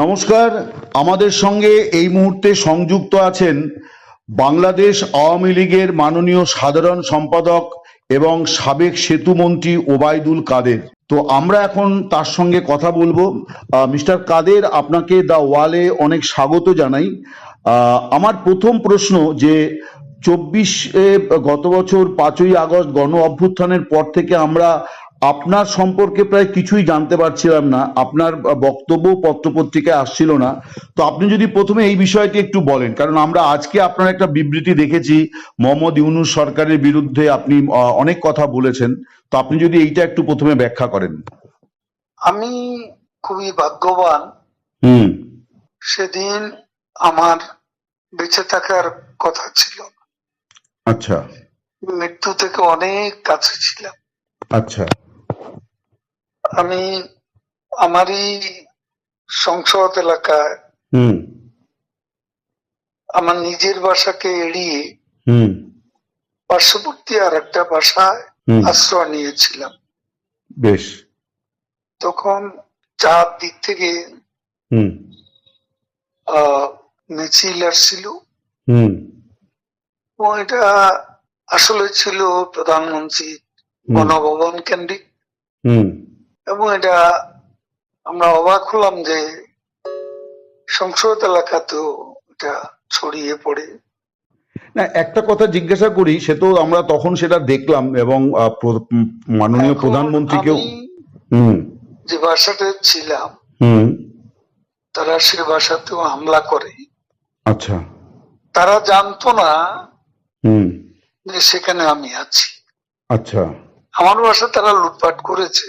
নমস্কার। আমাদের সঙ্গে এই মুহূর্তে সংযুক্ত আছেন বাংলাদেশ আওয়ামী লীগের মাননীয় সাধারণ সম্পাদক এবং সাবেক সেতুমন্ত্রী ওবায়দুল কাদের। তো আমরা এখন তার সঙ্গে কথা বলব। মিস্টার কাদের, আপনাকে দা ওয়ালে অনেক স্বাগত জানাই। আমার প্রথম প্রশ্ন যে, চব্বিশে গত বছর পাঁচই আগস্ট গণ অভ্যুত্থানের পর থেকে আমরা আপনার সম্পর্কে প্রায় কিছুই জানতে পারছিলাম না আপনার বক্তব্য পত্রপত্রিকায় আসছিল না। তো আপনি যদি প্রথমে এই বিষয়টি একটু বলেন কারণ আমরা আজকে আপনার একটা বিবৃতি দেখেছি মোহাম্মদ ইউনুস সরকারের বিরুদ্ধে আপনি অনেক কথা বলেছেন। তো আপনি যদি এইটা একটু প্রথমে ব্যাখ্যা করেন। আমি খুবই ভাগ্যবান হুম। সেদিন আমার বেঁচে থাকার কথা ছিল। আচ্ছা। মৃত্যু থেকে অনেক কাছে ছিলাম। আচ্ছা। আমি আমারই সংসদ এলাকায় আমার নিজের বাসাকে এড়িয়ে পার্শ্ববর্তী আর একটা বাসায় আশ্রয় নিয়েছিলাম। বেশ। তখন চার দিক থেকে মিছিল আসছিল। হুম। এটা আসলে ছিল প্রধানমন্ত্রী গণভবন কেন্দ্রিক। হুম। এবং এটা আমরা অবাক হলাম যে সংসদ এলাকাতেও এটা ছড়িয়ে পড়ে। না একটা কথা জিজ্ঞাসা করি সে তো আমরা তখন সেটা দেখলাম এবং মাননীয় প্রধানমন্ত্রীকেও যে বাসাতে ছিলাম হুম। তারা সে বাসাতেও হামলা করে। আচ্ছা। তারা জানতো না হুম। যে সেখানে আমি আছি। আচ্ছা। আমার বাসা তারা লুটপাট করেছে।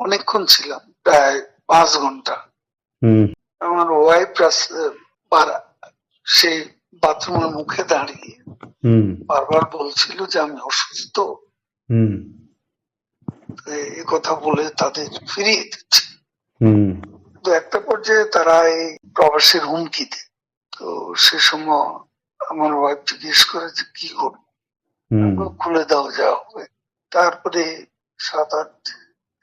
অনেকক্ষণ ছিলাম প্রায় পাঁচ ঘণ্টা। আমার ওয়াইফ সেই বাথরুমের মুখে দাঁড়িয়ে বারবার বলছিল যে আমি অসুস্থ। এই কথা বলে তাদের ফিরিয়ে দিচ্ছে। তো একটা পর্যায়ে তারা এই প্রবাসের হুমকি দেয় তো সে সময় আমার ওয়াইফ জিজ্ঞেস করে যে কি করব? খুলে দাও যা হবে। তারপরে সাত আট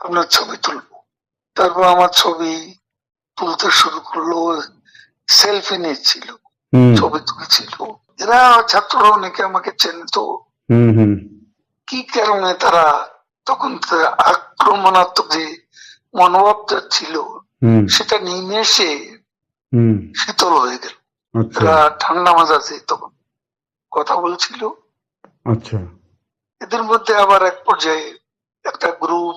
আপনার ছবি তুলবো। তারপর আমার ছবি তুলতে শুরু করল সেলফি নিচ্ছিল হুম। ছবি তুলেছিল। এরা ছাত্ররা অনেকে আমাকে চেনত। কি কারণে তারা তখন আক্রমণাত্মক যে মনোভাবটা ছিল সেটা নিমেষে হুম। শীতল হয়ে গেল। আচ্ছা। এরা ঠান্ডা মাজাজে তখন কথা বলছিল। আচ্ছা। এদের মধ্যে আবার এক পর্যায়ে একটা গ্রুপ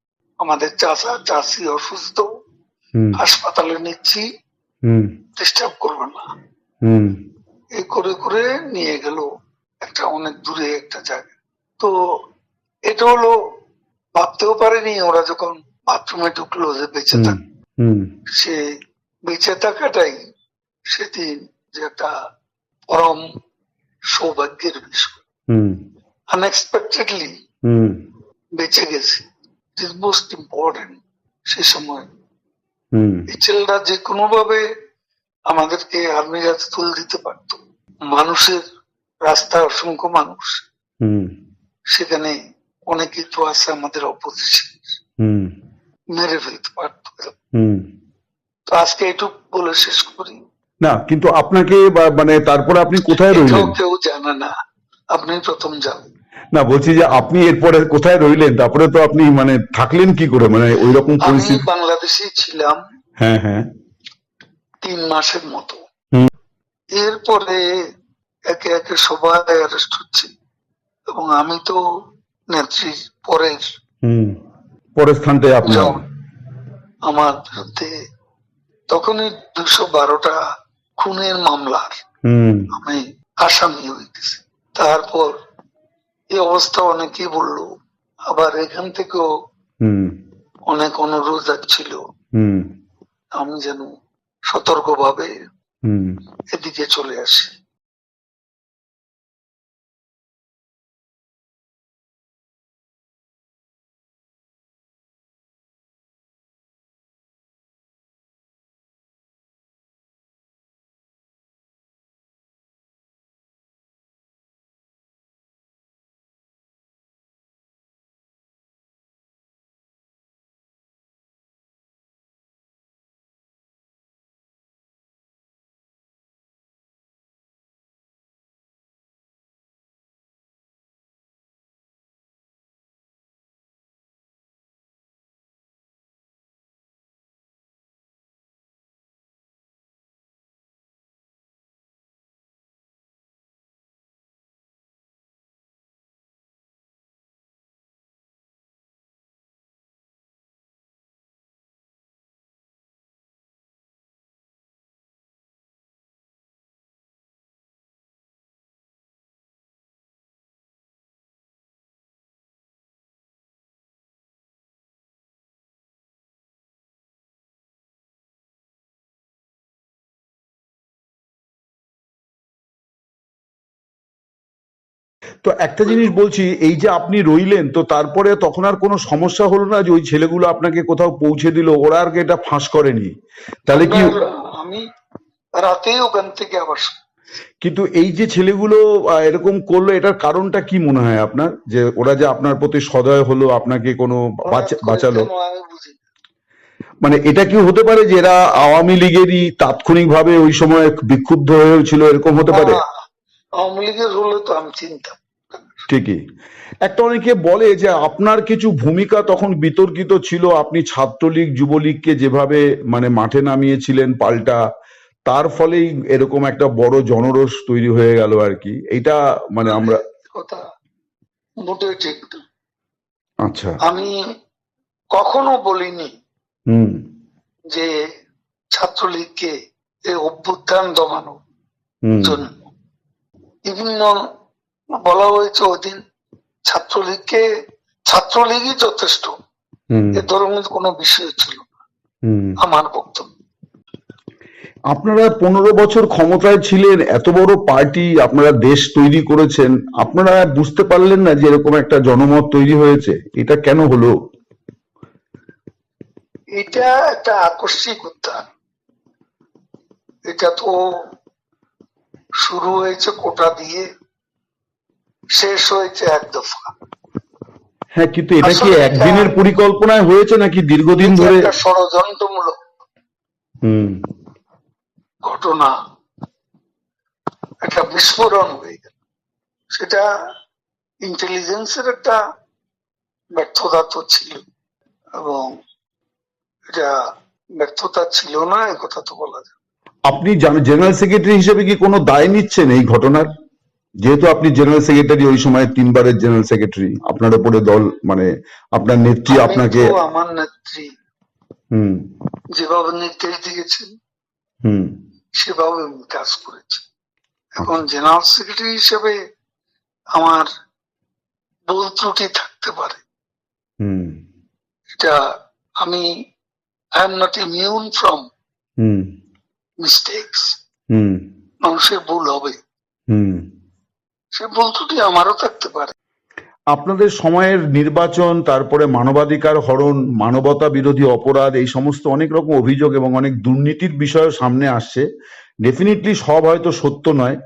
আমাদের চাষা চাষি অসুস্থ হাসপাতালে নিচ্ছি ডিস্টার্ব করবে না। এই করে করে নিয়ে গেল একটা অনেক দূরে একটা জায়গা তো এটা হলো ভাবতেও পারেনি ওরা যখন বাথরুমে ঢুকলো যে বেঁচে হুম। থাক। সে বেঁচে থাকাটাই সেদিন যে একটা পরম সৌভাগ্যের বিষয়। হুম। আনএক্সপেক্টেডলি হুম। বেঁচে গেছে। ইজ মোস্ট ইম্পর্টেন্ট সে সময়। এই ছেলেটা যে কোনো ভাবে আমাদেরকে আর্মির হাতে তুলে দিতে পারতো। মানুষের রাস্তায় অসংখ্য মানুষ। সেখানে অনেকেই তো আছে আমাদের অপোজিশন মেরে ফেলতে পারতো তো আজকে এটুকু বলে শেষ করি। না কিন্তু আপনাকে মানে তারপরে আপনি কোথায় রইলেন? কেউ জানে না। আপনি প্রথম যান। না বলছি যে আপনি এরপরে কোথায় রইলেন? তারপরে তো আপনি মানে থাকলেন কি করে? মানে ওই রকম পরিস্থিতি বাংলাদেশে ছিলাম। হ্যাঁ হ্যাঁ। তিন মাসের মতো। এরপরে একে একে সবাই অ্যারেস্ট হচ্ছে। এবং আমি তো নেত্রীর পরের হুম। পরের স্থানটায় আপনার জন। আমার বিরুদ্ধে। তখনই দুশো বারোটা খুনের মামলার আমি আসামি গেছি তারপর এই অবস্থা অনেকেই বলল। আবার এখান থেকেও হুম। অনেক অনুরোধ যাচ্ছিল। হুম। আমি যেন সতর্কভাবে হুম। এদিকে চলে আসি। তো একটা জিনিস বলছি এই যে আপনি রইলেন তো তারপরে তখন আর কোনো সমস্যা হলো না যে ওই ছেলেগুলো আপনাকে কোথাও পৌঁছে দিল ওরা আর এটা ফাঁস করেনি? তাহলে কি আপনার আমি রাতেই ওখান থেকে আবার কিন্তু এই যে ছেলেগুলো এরকম করল এটার কারণটা কি মনে হয় আপনার? যে ওরা যে আপনার প্রতি সদয় হলো আপনাকে কোনো বাঁচালো। মানে এটা কি হতে পারে যে এরা আওয়ামী লীগেরই তাৎক্ষণিকভাবে ওই সময় বিক্ষুব্ধ হয়েছিল এরকম হতে পারে? আওয়ামী লীগের হলে তো আমি চিন্তা ঠিকই। একটা অনেকে বলে যে আপনার কিছু ভূমিকা তখন বিতর্কিত ছিল আপনি ছাত্রলীগ যুবলীগকে যেভাবে মানে মাঠে নামিয়েছিলেন পাল্টা তার ফলেই এরকম একটা বড় জনরোষ তৈরি হয়ে গেল আর কি। এটা মানে আমরা কথা মোটেই ঠিক। আচ্ছা। আমি কখনো বলিনি হুম। যে ছাত্রলীগকে অভ্যুত্থান দমানোর হুম। জন্য। বিভিন্ন বলা হয়েছে ওদিন ছাত্রলীগকে ছাত্রলীগই যথেষ্ট। এ ধরনের কোনো বিষয় ছিল আমার বক্তব্য। আপনারা পনেরো বছর ক্ষমতায় ছিলেন এত বড় পার্টি আপনারা দেশ তৈরি করেছেন আপনারা বুঝতে পারলেন না যে এরকম একটা জনমত তৈরি হয়েছে এটা কেন হলো? এটা একটা আকস্মিক উত্থান এটা তো শুরু হয়েছে কোটা দিয়ে। শেষ হয়েছে এক দফা। হ্যাঁ কিন্তু এটা কি একদিনের পরিকল্পনায় হয়েছে নাকি দীর্ঘদিন ধরে? ষড়যন্ত্রমূলক হুম। ঘটনা। একটা বিস্ফোরণ হয়ে গেল। সেটা ইন্টেলিজেন্সের একটা ব্যর্থতা তো ছিল এবং এটা ব্যর্থতা ছিল না কথা তো বলা যায়। আপনি জেনারেল সেক্রেটারি হিসেবে কি কোনো দায় নিচ্ছেন এই ঘটনার? যেহেতু আপনি জেনারেল সেক্রেটারি ওই সময় তিনবারের জেনারেল সেক্রেটারি আপনার উপরে দল মানে আপনার নেত্রী আপনাকে আমার নেত্রী। হুম। যেভাবে হুম। সেভাবে আমি কাজ করেছি। এখন জেনারেল সেক্রেটারি হিসেবে আমার ভুল ত্রুটি থাকতে পারে। হুম। এটা আমি I am not immune from hmm. Mistakes হুম। মানুষের ভুল হবে। হুম। সে ভুল ত্রুটি আমারও থাকতে পারে। আপনাদের সময়ের নির্বাচন তারপরে মানবাধিকার হরণ মানবতা বিরোধী অপরাধ এই সমস্ত অনেক রকম অভিযোগ এবং অনেক দুর্নীতির বিষয় সামনে আসছে। ডেফিনেটলি সব হয়তো সত্য নয়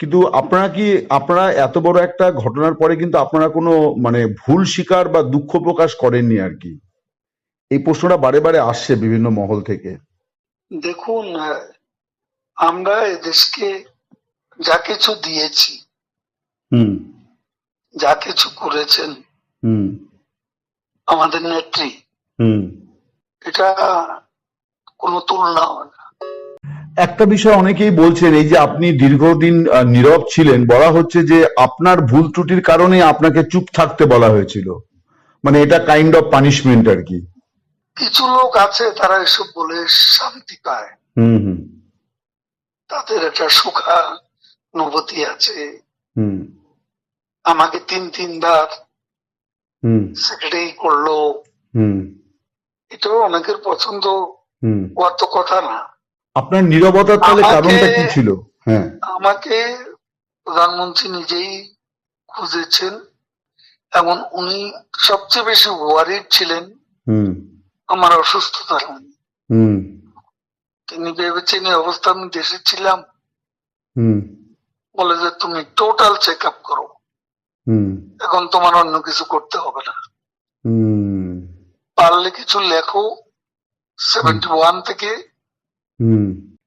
কিন্তু আপনারা কি আপনারা এত বড় একটা ঘটনার পরে কিন্তু আপনারা কোনো মানে ভুল স্বীকার বা দুঃখ প্রকাশ করেননি আর কি? এই প্রশ্নটা বারে বারে আসছে বিভিন্ন মহল থেকে। দেখুন আমরা এদেশকে যা কিছু দিয়েছি যা কিছু করেছেন আমাদের নেত্রী এটা কোনো তুলনা হয় না। একটা বিষয় অনেকেই বলছেন এই যে আপনি দীর্ঘদিন নীরব ছিলেন বলা হচ্ছে যে আপনার ভুল ত্রুটির কারণে আপনাকে চুপ থাকতে বলা হয়েছিল। মানে এটা কাইন্ড অফ পানিশমেন্ট আর কি। কিছু লোক আছে তারা এসব বলে শান্তি পায়। হুম হুম। তাদের একটা সুখানুভূতি আছে। হুম। আমাকে তিন তিনবার সেক্রেটারি করল। এটাও অনেকের পছন্দ। হুম। হওয়ার তো কথা না। আপনার নীরবতার তাহলে কারণটা কি ছিল? হ্যাঁ। আমাকে প্রধানমন্ত্রী নিজেই খুঁজেছেন। এবং উনি সবচেয়ে বেশি ওয়ারিড ছিলেন। হুম। আমার অসুস্থতা নিয়ে। হুম। তিনি ভেবেছেন এই অবস্থা আমি দেশে ছিলাম। হুম। বলে যে তুমি টোটাল চেক আপ করো। এখন তোমার অন্য কিছু করতে হবে না। হুম। পারলে কিছু লেখো। সেভেন্টি ওয়ান থেকে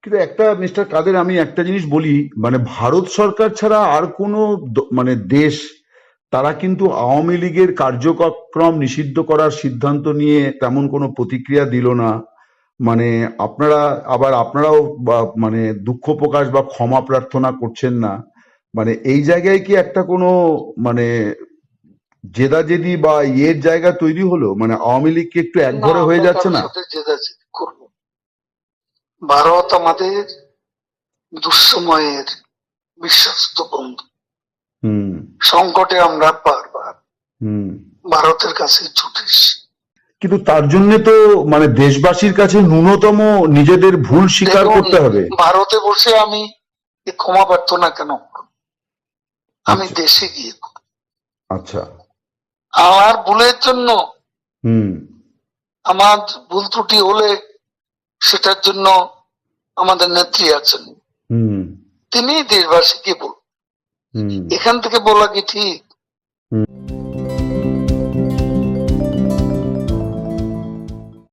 কিন্তু একটা মিস্টার কাদের আমি একটা জিনিস বলি মানে ভারত সরকার ছাড়া আর কোনো মানে দেশ তারা কিন্তু আওয়ামী লীগের কার্যক্রম নিষিদ্ধ করার সিদ্ধান্ত নিয়ে তেমন কোনো প্রতিক্রিয়া দিল না। মানে আপনারা আবার আপনারাও মানে দুঃখ প্রকাশ বা ক্ষমা প্রার্থনা করছেন না। মানে এই জায়গায় কি একটা কোনো মানে জেদাজেদি বা ইয়ের জায়গা তৈরি হলো? মানে আওয়ামী লীগ কি একটু একঘরে হয়ে যাচ্ছে না। ভারত আমাদের দুঃসময়ের বিশ্বস্ত বন্ধু। সংকটে আমরা বারবার ভারতের কাছে কিন্তু তার জন্য তো মানে দেশবাসীর কাছে ন্যূনতম নিজেদের ভুল স্বীকার করতে হবে। ভারতে বসে আমি ক্ষমা প্রার্থনা কেন? আমি। দেশে গিয়ে আচ্ছা। আমার ভুলের জন্য হুম। আমার ভুল ত্রুটি হলে সেটার জন্য আমাদের নেত্রী আছেন। তিনি দেশবাসীকে বল এখান থেকে বলা কি ঠিক?